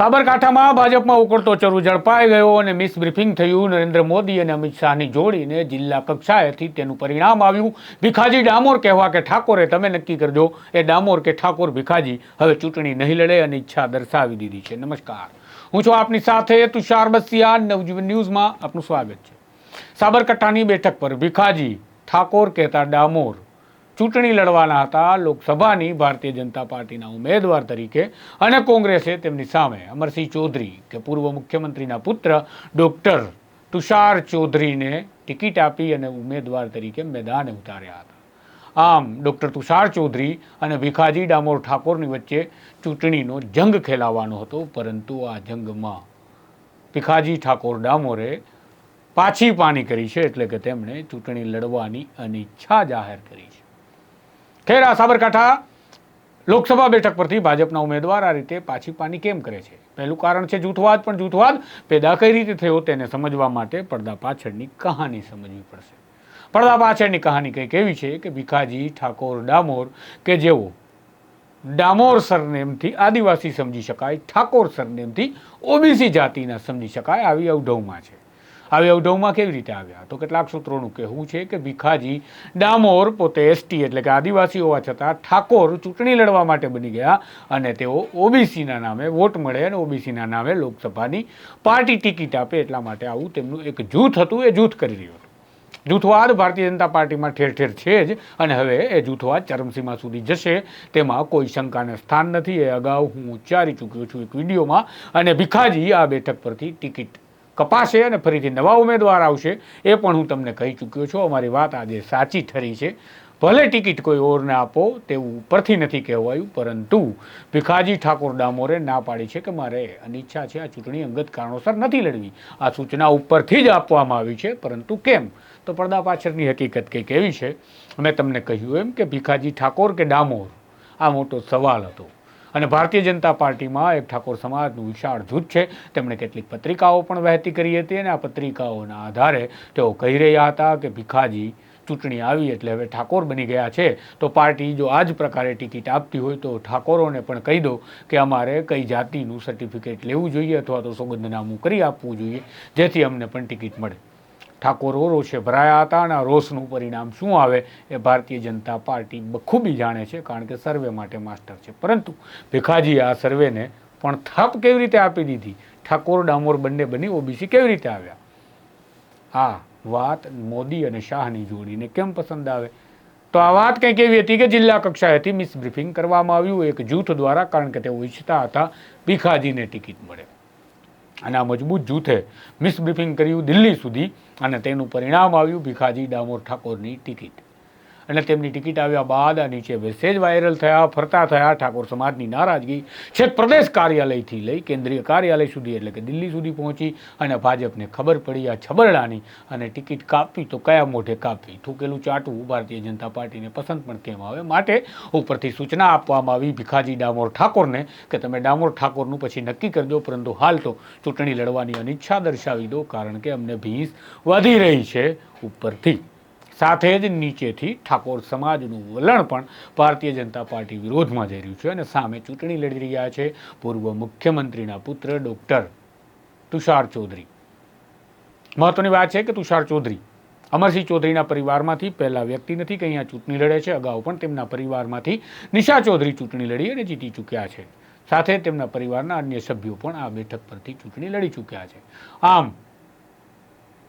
સાબરકાંઠામાં ભાજપમાં ઉકળતો ચરુ ઝડપાઈ ગયો અને મિસ બ્રિફિંગ થયું. નરેન્દ્ર મોદી અને અમિત શાહની જોડીને જિલ્લા કક્ષાએથી તેનું પરિણામ આવ્યું. ભીખાજી ડામોર કહેવા કે ઠાકોરે, તમે નક્કી કરજો, એ ડામોર કે ઠાકોર ભીખાજી હવે ચૂંટણી નહીં લડે અને ઈચ્છા દર્શાવી દીધી છે. નમસ્કાર. હું છું આપની સાથે તુષાર બસિયા, નવજીવન ન્યૂઝમાં આપનું સ્વાગત છે. સાબરકાંઠાની બેઠક પર ભીખાજી ઠાકોર કહેતા ડામોર ચૂંટણી લડવાના હતા લોકસભાની ભારતીય જનતા પાર્ટીના ઉમેદવાર તરીકે અને કોંગ્રેસે તેમની સામે અમરસિંહ ચૌધરી કે પૂર્વ મુખ્યમંત્રીના પુત્ર ડૉક્ટર તુષાર ચૌધરીને ટિકિટ આપી અને ઉમેદવાર તરીકે મેદાને ઉતાર્યા હતા. આમ ડૉક્ટર તુષાર ચૌધરી અને ભીખાજી ડામોર ઠાકોરની વચ્ચે ચૂંટણીનો જંગ ખેલાવાનો હતો, પરંતુ આ જંગમાં ભીખાજી ઠાકોર ડામોરે પાછી પાણી કરી છે, એટલે કે તેમણે ચૂંટણી લડવાની અનિચ્છા જાહેર કરી. ખેર સાબરકાંઠા લોકસભા બેઠક પરથી ભાજપના ઉમેદવાર આ રીતે પાછી પાની કેમ કરે છે? પહેલું કારણ છે જૂથવાદ, પણ જૂથવાદ પેદા કઈ રીતે થયો તેને સમજવા માટે પડદા પાછળની કહાની સમજવી પડશે. પડદા પાછળની કહાની કંઈક એવી છે કે ભીખાજી, ઠાકોર, ડામોર કે જેઓ ડામોર સરનેમથી આદિવાસી સમજી શકાય, ઠાકોર સરનેમથી ઓબીસી જાતિના સમજી શકાય, આવી અવઢવમાં છે. આવી અવઢવમાં કેવી રીતે આવ્યા? તો કેટલાક સૂત્રોનું કહેવું છે કે ભીખાજી ડામોર પોતે એસટી એટલે કે આદિવાસી હોવા છતાં ઠાકોર ચૂંટણી લડવા માટે બની ગયા અને તેઓ ઓબીસીના નામે વોટ મળે અને ઓબીસીના નામે લોકસભાની પાર્ટી ટિકિટ આપે એટલા માટે આવું તેમનું એક જૂથ હતું, એ જૂથ કરી રહ્યું હતું. જૂથવાદ ભારતીય જનતા પાર્ટીમાં ઠેર ઠેર છે જ અને હવે એ જૂથવાદ ચરમસીમા સુધી જશે, તેમાં કોઈ શંકાને સ્થાન નથી. એ અગાઉ હું ઉચ્ચારી ચૂક્યો છું એક વિડીયોમાં અને ભીખાજી આ બેઠક પરથી ટિકિટ કપાશે અને ફરીથી નવા ઉમેદવાર આવશે, એ પણ હું તમને કહી ચૂક્યો છું. અમારી વાત આજે સાચી ઠરી છે. ભલે ટિકિટ કોઈ ઓરને આપો તેવું ઉપરથી નથી કહેવાયું, પરંતુ ભીખાજી ઠાકોર ડામોરે ના પાડી છે કે મારે અનિચ્છા છે આ ચૂંટણી અંગત કારણોસર નથી લડવી. આ સૂચના ઉપરથી જ આપવામાં આવી છે, પરંતુ કેમ? તો પડદા પાછળની હકીકત કંઈક એવી છે. મેં તમને કહ્યું એમ કે ભીખાજી ઠાકોર કે ડામોર? આ મોટો સવાલ હતો. અને ભારતીય જનતા પાર્ટીમાં એક ઠાકોર સમાજનું વિશાળ જૂથ છે. તેમણે કેટલીક પત્રિકાઓ પણ વહેતી કરી હતી અને આ પત્રિકાઓના આધારે તેઓ કહી રહ્યા હતા કે ભીખાજી ચૂંટણી આવી એટલે હવે ઠાકોર બની ગયા છે. તો પાર્ટી જો આ જ પ્રકારે ટિકિટ આપતી હોય તો ઠાકોરોને પણ કહી દો કે અમારે કઈ જાતિનું સર્ટિફિકેટ લેવું જોઈએ અથવા તો સોગંદનામું કરી આપવું જોઈએ, જેથી અમને પણ ટિકિટ મળે. ઠાકોરો રોષે ભરાયા હતા અને રોષનું પરિણામ શું આવે એ ભારતીય જનતા પાર્ટી બખૂબી જાણે છે, કારણ કે સર્વે માટે માસ્ટર છે. પરંતુ ભીખાજીએ આ સર્વેને પણ થપ કેવી રીતે આપી દીધી? ઠાકોર, ડામોર બંને બની, ઓબીસી કેવી રીતે આવ્યા? આ વાત મોદી અને શાહની જોડીને કેમ પસંદ આવે? તો આ વાત કંઈક એવી હતી કે જિલ્લા કક્ષાએથી મિસ બ્રિફિંગ કરવામાં આવ્યું, એક જૂથ દ્વારા, કારણ કે તેઓ ઈચ્છતા હતા ભીખાજીને ટિકિટ મળે. અને આ મજબૂત જૂથે મિસબ્રીફિંગ કર્યું દિલ્હી સુધી અને તેનું પરિણામ આવ્યું ભીખાજી ડામોર ઠાકોરની ટિકિટ. અને તેમની ટિકિટ આવ્યા બાદ આ નીચે મેસેજ વાયરલ થયા, ફરતા થયા, ઠાકોર સમાજની નારાજગી છેક પ્રદેશ કાર્યાલયથી લઈ કેન્દ્રીય કાર્યાલય સુધી, એટલે કે દિલ્હી સુધી પહોંચી અને ભાજપને ખબર પડી આ છબરડાની. અને ટિકિટ કાપવી તો કયા મોઢે કાપવી થૂકેલું ચાટવું ભારતીય જનતા પાર્ટીને પસંદ પણ કેમ આવે? માટે ઉપરથી સૂચના આપવામાં આવી ભીખાજી ડામોર ઠાકોરને કે તમે ડામોર ઠાકોરનું પછી નક્કી કરજો, પરંતુ હાલ તો ચૂંટણી લડવાની અનિચ્છા દર્શાવી દો, કારણ કે અમને ભીંસ વધી રહી છે ઉપરથી. સાથે જ નીચેથી ઠાકોર સમાજનું વલણ પણ ભારતીય જનતા પાર્ટી વિરોધમાં જઈ રહ્યું છે અને સામે ચૂંટણી લડી રહ્યા છે પૂર્વ મુખ્યમંત્રીના પુત્ર ડૉક્ટર તુષાર ચૌધરી. મહત્વની વાત છે કે તુષાર ચૌધરી અમરસિંહ ચૌધરીના પરિવારમાંથી પહેલા વ્યક્તિ નથી કે અહીંયા ચૂંટણી લડે છે, અગાઉ પણ તેમના પરિવારમાંથી નિશા ચૌધરી ચૂંટણી લડી અને જીતી ચૂક્યા છે. સાથે તેમના પરિવારના અન્ય સભ્યો પણ આ બેઠક પરથી ચૂંટણી લડી ચૂક્યા છે. આમ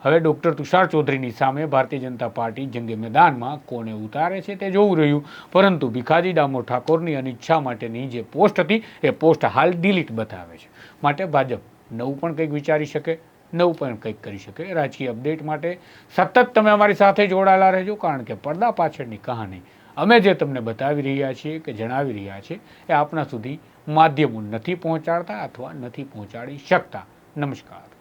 હવે ડૉક્ટર તુષાર ચૌધરીની સામે ભારતીય જનતા પાર્ટી જંગે મેદાનમાં કોને ઉતારે છે તે જોવું રહ્યું. પરંતુ ભીખાજી ડામોર ઠાકોરની અનિચ્છા માટેની જે પોસ્ટ હતી, એ પોસ્ટ હાલ ડિલીટ બતાવે છે. માટે ભાજપ નવું પણ કંઈક વિચારી શકે, નવું પણ કંઈક કરી શકે. રાજકીય અપડેટ માટે સતત તમે અમારી સાથે જોડાયેલા રહેજો, કારણ કે પડદા પાછળની કહાની અમે જે તમને બતાવી રહ્યા છીએ કે જણાવી રહ્યા છીએ, એ આપણા સુધી માધ્યમો નથી પહોંચાડતા અથવા નથી પહોંચાડી શકતા. નમસ્કાર.